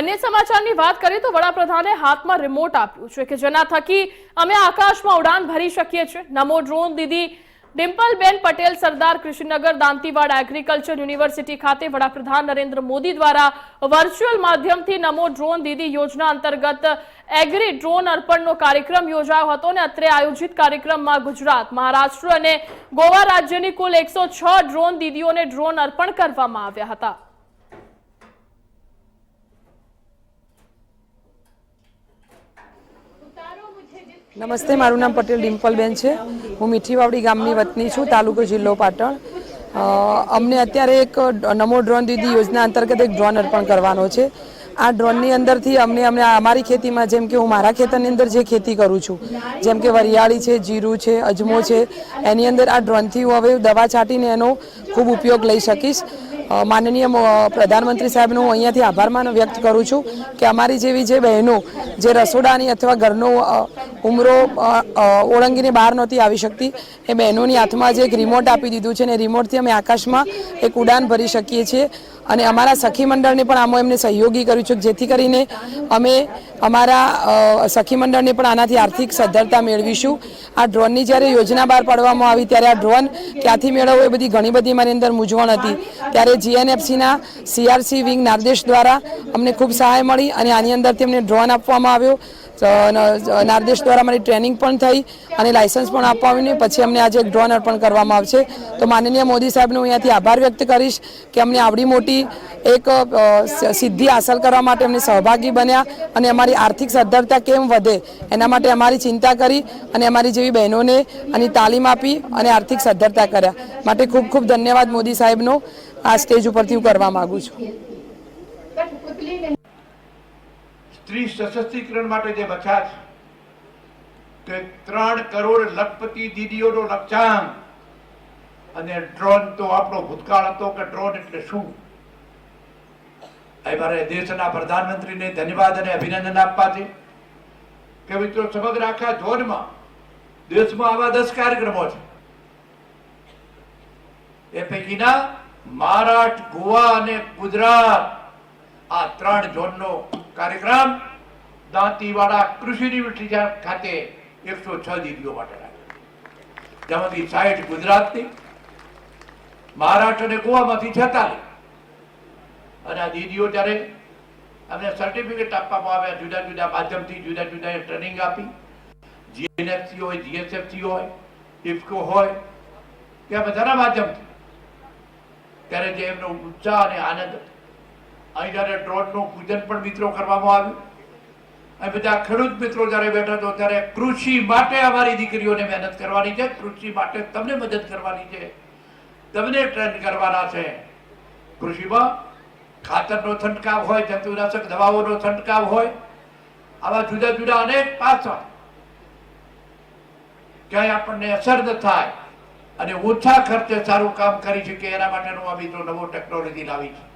અન્ય સમાચારની વાત કરીએ તો વડાપ્રધાને હાથમાં રિમોટ આપ્યું છે કે જેના થકી અમે આકાશમાં ઉડાન ભરી શકીએ છીએ. Namo drone Didi Dimpalben Patel, Sardar Krishnanagar, Dantiwada agriculture university ખાતે વડાપ્રધાન નરેન્દ્ર મોદી દ્વારા વર્ચ્યુઅલ માધ્યમથી નમો ડ્રોન દીદી યોજના અંતર્ગત એગ્રી ડ્રોન અર્પણનો કાર્યક્રમ યોજાયો હતો અને અત્રે આયોજિત કાર્યક્રમમાં ગુજરાત, મહારાષ્ટ્ર અને ગોવા રાજ્યની કુલ એકસો ડ્રોન દીદીઓને ડ્રોન અર્પણ કરવામાં આવ્યા હતા. નમસ્તે, મારું નામ પટેલ ડિમ્પલબેન છે. હું મીઠીવાવડી ગામની વતની છું, તાલુકો જિલ્લો પાટણ. અમને અત્યારે એક નમો ડ્રોન દીદી યોજના અંતર્ગત એક ડ્રોન અર્પણ કરવાનો છે. આ ડ્રોનની અંદરથી અમને અમને અમારી ખેતીમાં, જેમ કે હું મારા ખેતરની અંદર જે ખેતી કરું છું, જેમ કે વરિયાળી છે, જીરું છે, અજમો છે, એની અંદર આ ડ્રોનથી હું હવે દવા છાંટીને એનો ખૂબ ઉપયોગ લઈ શકીશ. માનનીય પ્રધાનમંત્રી સાહેબનો હું અહીંયાથી આભાર માન વ્યક્ત કરું છું કે અમારી જેવી જે બહેનો, જે રસોડાની અથવા ઘરનો ઉમરો ઓળંગીને બહાર નહોતી આવી શકતી, એ બહેનોની હાથમાં જે એક રિમોટ આપી દીધું છે ને રિમોટથી અમે આકાશમાં એક ઉડાન ભરી શકીએ છીએ. અને અમારા સખી મંડળને પણ આમાં એમને સહયોગી કર્યું છે, જેથી કરીને અમે અમારા સખી મંડળને પણ આનાથી આર્થિક સદ્ધરતા મેળવીશું. આ ડ્રોનની જ્યારે યોજના બહાર પાડવામાં આવી, ત્યારે આ ડ્રોન ક્યાંથી મેળવવું એ બધી ઘણી બધી મારી અંદર મૂંઝવણ હતી. ત્યારે જીએનએફસીના સીઆરસી વિંગ નારદેશ દ્વારા અમને ખૂબ સહાય મળી અને આની અંદર તેમને ડ્રોન આપવામાં આવ્યો. નારદેશ દ્વારા મારી ટ્રેનિંગ પણ થઈ અને લાયસન્સ પણ આપવામાં આવ્યું પછી અમને આજે એક ડ્રોન અર્પણ કરવામાં આવશે. તો માનનીય મોદી સાહેબનો હું અહીંયાથી આભાર વ્યક્ત કરીશ કે અમને આવડી મોટી એક સિદ્ધિ હાંસલ કરવા માટે અમને સહભાગી બન્યા અને અમારી આર્થિક સદ્ધરતા કેમ વધે એના માટે અમારી ચિંતા કરી અને અમારી જેવી બહેનોને આની તાલીમ આપી અને આર્થિક સદ્ધરતા કર્યા. માટે ખૂબ ખૂબ ધન્યવાદ મોદી સાહેબનો. આ સ્ટેજ ઉપરથી હું કરવા માગું છું. સ્ત્રી સશક્તિકરણ માટે જે બચા છે કે ત્રણ કરોડ લખપતિ દીદીઓનો લક્ષ્યાંક અને ડ્રોન તો આપણો ભૂતકાળ હતો કે ડ્રોન એટલે શું? એ મારે દેશના પ્રધાનમંત્રીને ધન્યવાદ અને અભિનંદન આપવા છે. કે મિત્રો, સમગ્ર આખા ઝોનમાં દેશમાં આવા દસ કાર્યક્રમો છે. એ પૈકીના મહારાષ્ટ્ર, ગોવા અને ગુજરાત આ ત્રણ ઝોનનો કાર્યક્રમ દાંતીવાડા કૃષિ યુનિવર્સિટી ખાતે એકસો છ દીકરીઓ માટે જેમાંથી સાઠ ગુજરાતની, મહારાષ્ટ્ર અને ગોવામાંથી છેતાલીસ. અને આ દીદીઓ જ્યારે અમને સર્ટિફિકેટ આપવામાં આવ્યા, જુદા જુદા માધ્યમથી, જુદા જુદા ટ્રેનિંગ આપી. જીએનએફસી હોય જીએસએફસી હોય ઇફકો હોય ત્યાં બધાના માધ્યમથી. ત્યારે જે એમનો ઉત્સાહ અને આનંદ, અહીં જ્યારે ડ્રોનનું પૂજન પણ મિત્રો કરવામાં આવ્યું અને બધા ખેડૂત મિત્રો જ્યારે બેઠા હતો ત્યારે કૃષિ માટે અમારી દીકરીઓને મહેનત કરવાની છે. કૃષિ માટે તમને મદદ કરવાની છે. તમને ટ્રેન કરવાના છે. કૃષિમાં ખાતરનો છંટકાવ હોય, જંતુનાશક દવાઓનો છંટકાવ હોય, આવા જુદા જુદા અનેક પાસા ક્યાંય આપણને અસર ન થાય અને ઓછા ખર્ચે સારું કામ કરી શકીએ, એના માટેનો આ મિત્રો નવો ટેકનોલોજી લાવી છે.